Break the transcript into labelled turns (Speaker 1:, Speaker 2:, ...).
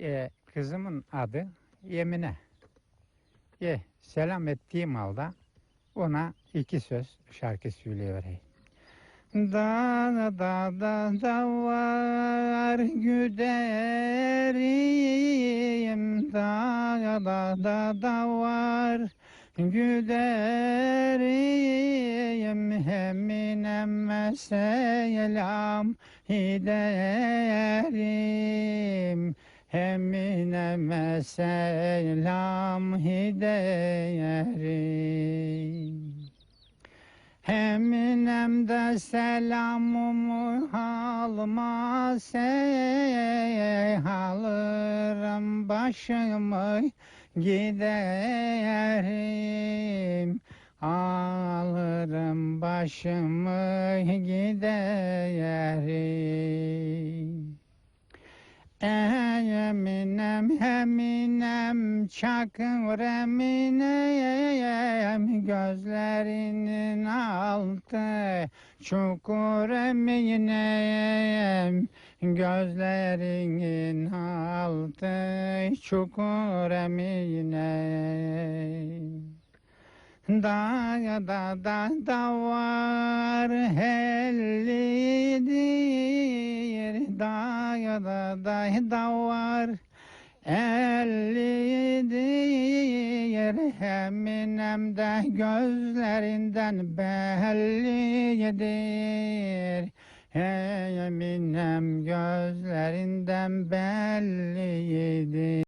Speaker 1: e, kızımın adı Yemine. E, selam ettiğim halde ona iki söz şarkı söyleyivereyim. Da da da da var güderim da da da da var güderim hemineme selam giderim Hemineme selam giderim Eminem de selamımı halma sey alırım başımı giderim. Alırım başımı giderim Eminem, Eminem, çakır Eminem, gözlerinin altı çukur Eminem, gözlerinin altı çukur Eminem. Da da da da var ellidir da var ellidir Eminem de gözlerinden bellidir. Eminem gözlerinden bellidir